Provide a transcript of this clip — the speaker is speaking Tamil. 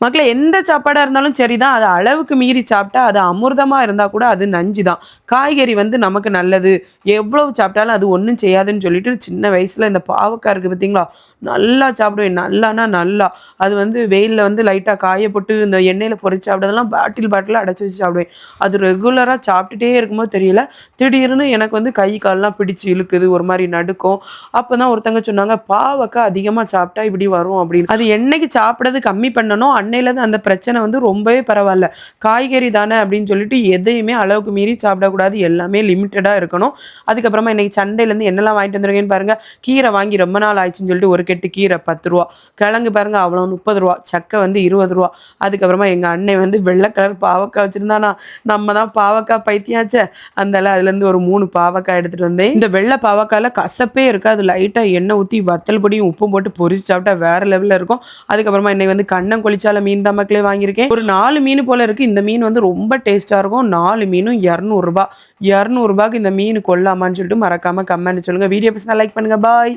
மக்களே எந்த சாப்பாடாக இருந்தாலும் சரிதான். அது அளவுக்கு மீறி சாப்பிட்டா அது அமிர்தமாக இருந்தால் கூட அது நஞ்சு தான் காய்கறி வந்து நமக்கு நல்லது. எவ்வளவு சாப்பிட்டாலும் அது ஒன்றும் செய்யாதுன்னு சொல்லிட்டு சின்ன வயசில் இந்த பாவக்காய் இருக்குது பார்த்தீங்களா நல்லா சாப்பிடுவேன். நல்லானா நல்லா. அது வந்து வெயிலில் வந்து லைட்டாக காயப்பட்டு இந்த எண்ணெயில் பொரிச்சு சாப்பிட்டதெல்லாம் பாட்டில் பாட்டிலாக அடைச்சி வச்சு சாப்பிடுவேன். அது ரெகுலராக சாப்பிட்டுட்டே இருக்கும்போது தெரியல. திடீர்னு எனக்கு வந்து கை கால்லாம் பிடிச்சு இழுக்குது. ஒரு மாதிரி நடுக்கும். அப்போ தான் ஒருத்தங்க சொன்னாங்க பாவக்காய் அதிகமாக சாப்பிட்டா இப்படி வரும் அப்படின்னு. அது என்னைக்கு சாப்பிட்றது கம்மி பண்ணணும் அன்னையிலேருந்து அந்த பிரச்சனை வந்து ரொம்பவே பரவாயில்ல. காய்கறி தானே அப்படின்னு சொல்லிட்டு எதையுமே அளவுக்கு மீறி சாப்பிடக்கூடாது. எல்லாமே லிமிட்டடாக இருக்கணும். அதுக்கப்புறமா இன்னைக்கு சண்டையிலேருந்து என்னெல்லாம் வாங்கிட்டு வந்துருக்கேன்னு பாருங்க. கீரை வாங்கி ரொம்ப நாள் ஆயிடுச்சுன்னு சொல்லிட்டு ஒரு கெட்டு கீரை பத்து ரூபா கிழங்கு பாருங்க அவ்வளோ முப்பது ரூபா சக்கை வந்து இருபது ரூபா. அதுக்கப்புறமா எங்கள் அண்ணன் வந்து வெள்ளை கலர் பாவக்காய் வச்சுருந்தானா நம்ம தான் பாவக்காய் பைத்தியாச்சே அந்தால அதுலேருந்து ஒரு மூணு பாவக்காய் எடுத்துகிட்டு வந்தேன். இந்த வெள்ளை பாவக்காயில் கசப்பே இருக்காது லைட்டாக எண்ணெய் ஊற்றி வத்தல் பொடியும் உப்பும் போட்டு பொரிச்சு சாப்பிட்டா வேற லெவலில் இருக்கும். அதுக்கப்புறமா இன்னைக்கு வந்து கண்ணம் கொளிச்சால மீன் தான் மக்களே வாங்கியிருக்கேன். ஒரு நாலு மீன் போல இருக்கு. இந்த மீன் வந்து ரொம்ப டேஸ்ட்டாக இருக்கும். நாலு மீனும் இரநூறுபா இரநூறுபாக்கு இந்த மீன் கொள்ளாமான்னு சொல்லிட்டு மறக்காம கமெண்ட் சொல்லுங்க. வீடியோ பசங்க லைக் பண்ணுங்க. பாய்